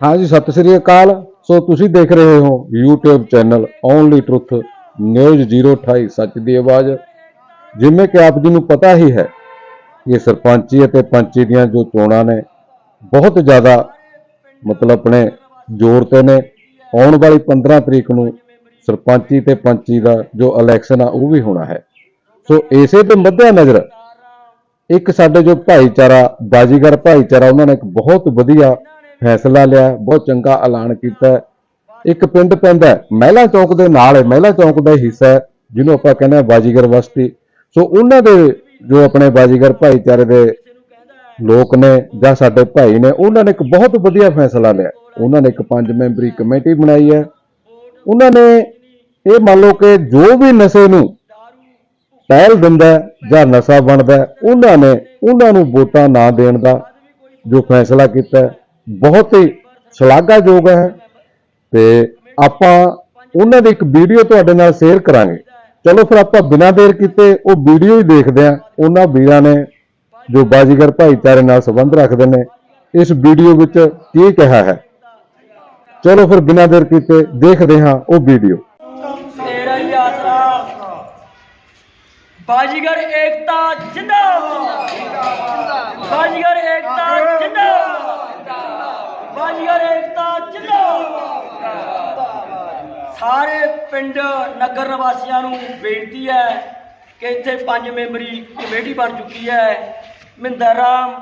ਹਾਂਜੀ, ਸਤਿ ਸ੍ਰੀ ਅਕਾਲ। ਸੋ ਤੁਸੀਂ ਦੇਖ ਰਹੇ ਹੋ YouTube channel only truth news 028 ਸੱਚ ਦੀ ਆਵਾਜ਼। ਜਿਵੇਂ ਕਿ ਆਪ ਜੀ ਨੂੰ ਪਤਾ ਹੀ ਹੈ ਕਿ ਸਰਪੰਚੀ ਅਤੇ ਪੰਚੀ ਦੀਆਂ ਜੋ ਚੋਣਾਂ ਨੇ, ਬਹੁਤ ਜ਼ਿਆਦਾ ਮਤਲਬ ਆਪਣੇ ਜ਼ੋਰ ਤੇ ਨੇ। ਆਉਣ ਵਾਲੀ 15 ਤਰੀਕ ਨੂੰ ਸਰਪੰਚੀ ਤੇ ਪੰਚੀ ਦਾ ਜੋ ਇਲੈਕਸ਼ਨ ਆ, ਉਹ ਵੀ ਹੋਣਾ ਹੈ। ਸੋ ਇਸੇ ਦੇ ਮੱਦੇ ਨਜ਼ਰ ਇੱਕ ਸਾਡੇ ਜੋ ਭਾਈਚਾਰਾ, ਬਾਜੀਗਰ ਭਾਈਚਾਰਾ, ਉਹਨਾਂ ਨੇ ਇੱਕ ਬਹੁਤ ਵਧੀਆ ਫੈਸਲਾ ਲਿਆ, ਬਹੁਤ ਚੰਗਾ ਐਲਾਨ ਕੀਤਾ। ਇੱਕ ਪਿੰਡ ਪੈਂਦਾ ਮਹਿਲਾ ਚੌਕ ਦੇ ਨਾਲ ਹੈ, ਮਹਿਲਾ ਚੌਕ ਦਾ ਹਿੱਸਾ ਹੈ, ਜਿਹਨੂੰ ਆਪਾਂ ਕਹਿੰਦੇ ਆ ਬਾਜੀਗਰ ਬਸਤੀ ਸੋ ਉਹਨਾਂ ਦੇ ਜੋ ਆਪਣੇ ਬਾਜੀਗਰ ਭਾਈਚਾਰੇ ਦੇ ਲੋਕ ਨੇ ਜਾਂ ਸਾਡੇ ਭਾਈ ਨੇ, ਉਹਨਾਂ ਨੇ ਇੱਕ ਬਹੁਤ ਵਧੀਆ ਫੈਸਲਾ ਲਿਆ। ਉਹਨਾਂ ਨੇ ਇੱਕ ਪੰਜ ਮੈਂਬਰੀ ਕਮੇਟੀ ਬਣਾਈ ਹੈ। ਉਹਨਾਂ ਨੇ ਇਹ ਮੰਨ ਲਓ ਕਿ ਜੋ ਵੀ ਨਸ਼ੇ ਨੂੰ ਪਹਿਲ ਦਿੰਦਾ ਜਾਂ ਨਸ਼ਾ ਬਣਦਾ ਉਹਨਾਂ ਨੇ ਉਹਨਾਂ ਨੂੰ ਵੋਟਾਂ ਨਾ ਦੇਣ ਦਾ ਜੋ ਫੈਸਲਾ ਕੀਤਾ ਬਹੁਤ ਹੀ ਸ਼ਲਾਘਾਯੋਗ ਹੈ ਤੇ ਆਪਾਂ ਉਹਨਾਂ ਦੀ ਇੱਕ ਵੀਡੀਓ ਤੁਹਾਡੇ ਨਾਲ ਸ਼ੇਅਰ ਕਰਾਂਗੇ। ਚਲੋ ਫਿਰ ਆਪਾਂ ਬਿਨਾਂ ਦੇਰ ਕੀਤੇ ਉਹ ਵੀਡੀਓ ਹੀ ਦੇਖਦੇ ਹਾਂ। ਉਹਨਾਂ ਵੀਰਾਂ ਨੇ ਜੋ ਬਾਜੀਗਰ ਭਾਈਚਾਰੇ ਨਾਲ ਸੰਬੰਧ ਰੱਖਦੇ ਨੇ, ਇਸ ਵੀਡੀਓ ਵਿੱਚ ਕੀ ਕਿਹਾ ਹੈ। ਚਲੋ ਫਿਰ ਬਿਨਾਂ ਦੇਰ ਕੀਤੇ ਦੇਖਦੇ ਹਾਂ ਉਹ ਵੀਡੀਓ। ਤੇਰਾ ਹੀ ਆਸਰਾ। ਬਾਜੀਗਰ ਏਕਤਾ ਜਿੰਦਾਬਾਦ। ਬਾਜੀਗਰ ਏਕਤਾ ਜਿੰਦਾਬਾਦ ਬਾਜੀਗਰ ਏਕਤਾ ਜਿੰਦਾਬਾਦ ਸਾਰੇ ਪਿੰਡ ਨਗਰ ਨਿਵਾਸੀਆਂ ਨੂੰ ਬੇਨਤੀ ਹੈ ਕਿ ਇੱਥੇ ਪੰਜ ਮੈਂਬਰੀ ਕਮੇਟੀ ਬਣ ਚੁੱਕੀ ਹੈ। ਮਹਿੰਦਰ ਰਾਮ,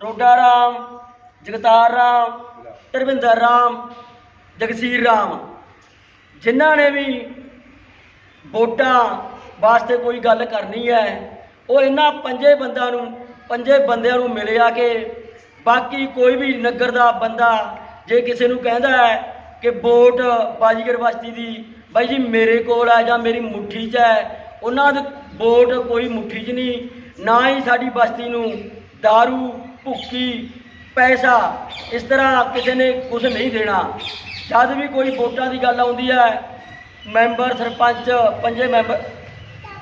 ਰੋਡਾ ਰਾਮ, ਜਗਤਾਰ ਰਾਮ ਤਰਵਿੰਦਰ ਰਾਮ, ਜਗਸੀਰ ਰਾਮ। ਜਿਨ੍ਹਾਂ ਨੇ ਵੀ ਵੋਟਾਂ ਵਾਸਤੇ ਕੋਈ ਗੱਲ ਕਰਨੀ ਹੈ, ਉਹ ਇਹਨਾਂ ਪੰਜੇ ਬੰਦਿਆਂ ਨੂੰ, ਪੰਜੇ ਬੰਦਿਆਂ ਨੂੰ ਮਿਲੇ ਆ ਕੇ ਬਾਕੀ ਕੋਈ ਵੀ ਨਗਰ ਦਾ ਬੰਦਾ ਜੇ ਕਿਸੇ ਨੂੰ ਕਹਿੰਦਾ ਹੈ ਕਿ ਵੋਟ ਬਾਜੀਗਰ ਬਸਤੀ ਦੀ, ਬਾਈ ਜੀ ਮੇਰੇ ਕੋਲ ਹੈ ਜਾਂ ਮੇਰੀ ਮੁੱਠੀ 'ਚ ਹੈ, ਉਹਨਾਂ ਦੀ ਵੋਟ ਕੋਈ ਮੁੱਠੀ 'ਚ ਨਹੀਂ, ਨਾ ਹੀ ਸਾਡੀ ਬਸਤੀ ਨੂੰ दारू, ਭੁੱਕੀ, ਪੈਸਾ, ਇਸ ਤਰ੍ਹਾਂ ਕਿਸੇ ਨੇ ਕੁਝ ਨਹੀਂ ਦੇਣਾ। ਜਦ ਵੀ ਕੋਈ ਵੋਟਾਂ ਦੀ ਗੱਲ ਆਉਂਦੀ ਹੈ, ਮੈਂਬਰ, ਸਰਪੰਚ, ਪੰਜੇ ਮੈਂਬਰ,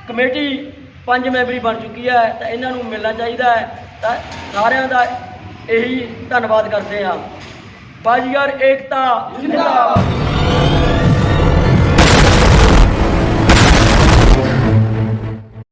ਕਮੇਟੀ ਪੰਜ ਮੈਂਬਰੀ ਬਣ ਚੁੱਕੀ ਹੈ, ਤਾਂ ਇਹਨਾਂ ਨੂੰ ਮਿਲਣਾ ਚਾਹੀਦਾ ਹੈ, ਤਾਂ ਸਾਰਿਆਂ ਦਾ ਇਹੀ ਧੰਨਵਾਦ ਕਰਦੇ ਹਾਂ। ਬਾਜੀਗਰ ਏਕਤਾ ਜਿੰਦਾਬਾਦ।